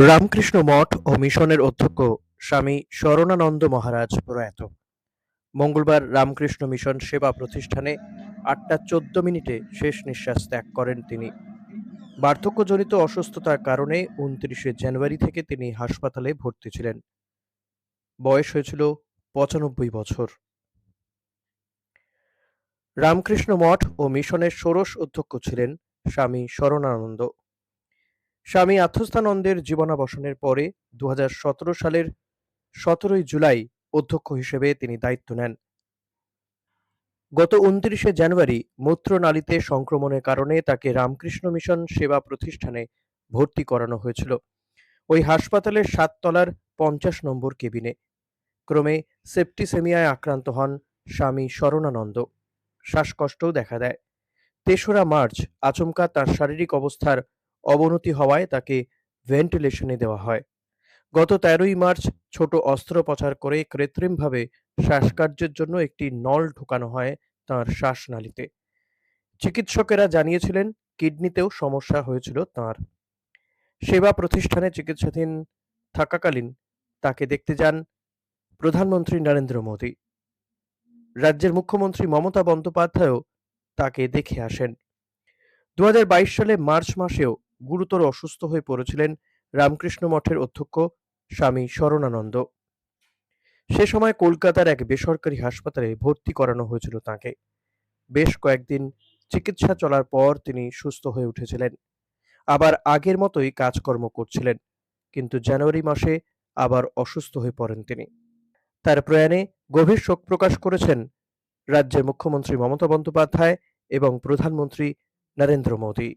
রামকৃষ্ণ মঠ ও মিশনের অধ্যক্ষ স্বামী শরণানন্দ মহারাজ প্রয়াত। মঙ্গলবার রামকৃষ্ণ মিশন সেবা প্রতিষ্ঠানে আটটা চোদ্দ মিনিটে শেষ নিঃশ্বাস ত্যাগ করেন তিনি। বার্ধক্যজনিত অসুস্থতার কারণে উনত্রিশে জানুয়ারি থেকে তিনি হাসপাতালে ভর্তি ছিলেন। বয়স হয়েছিল পঁচানব্বই বছর। রামকৃষ্ণ মঠ ও মিশনের ষোড়শ অধ্যক্ষ ছিলেন স্বামী শরণানন্দ। স্বামী আত্মস্থানন্দের জীবনাবসানের পরে দুহাজার সতেরো সালের সতেরোই জুলাই অধ্যক্ষ হিসেবে তিনি দায়িত্ব নেন। গত উনত্রিশে জানুয়ারি মূত্রনালীতে সংক্রমণের কারণে তাকে রামকৃষ্ণ মিশন সেবা প্রতিষ্ঠানে ভর্তি করানো হয়েছিল। ওই হাসপাতালের সাততলার পঞ্চাশ নম্বর কেবিনে। ক্রমে সেপ্টিসেমিয়ায় আক্রান্ত হন স্বামী শরণানন্দ। শ্বাসকষ্টও দেখা দেয়। তেসরা মার্চ আচমকা তার শারীরিক অবস্থার অবনতি হওয়ায় তাকে ভেন্টিলেশনে দেওয়া হয়। গত তেরোই মার্চ ছোট অস্ত্রোপচার করে কৃত্রিমভাবে শ্বাসকার্যের জন্য একটি নল ঢোকানো হয় তাঁর শ্বাসনালীতে। চিকিৎসকেরা জানিয়েছিলেন, কিডনিতেও সমস্যা হয়েছিল তাঁর। সেবা প্রতিষ্ঠানে চিকিৎসাধীন থাকাকালীন তাকে দেখতে যান প্রধানমন্ত্রী নরেন্দ্র মোদী। রাজ্যের মুখ্যমন্ত্রী মমতা বন্দ্যোপাধ্যায়ও তাকে দেখে আসেন। দু হাজার বাইশ সালে মার্চ মাসেও গুরুতর অসুস্থ হয়ে পড়েছিলেন রামকৃষ্ণ মঠের অধ্যক্ষ স্বামী শরণানন্দ। সে সময় কলকাতার এক বেসরকারি হাসপাতালে ভর্তি করানো হয়েছিল তাকে। বেশ কয়েকদিন চিকিৎসা চলার পর তিনি সুস্থ হয়ে উঠেছিলেন। আবার আগের মতোই কাজকর্ম করছিলেন, কিন্তু জানুয়ারি মাসে আবার অসুস্থ হয়ে পড়েন তিনি। তার প্রয়াণে গভীর শোক প্রকাশ করেছেন রাজ্যের মুখ্যমন্ত্রী মমতা বন্দ্যোপাধ্যায় এবং প্রধানমন্ত্রী নরেন্দ্র মোদী।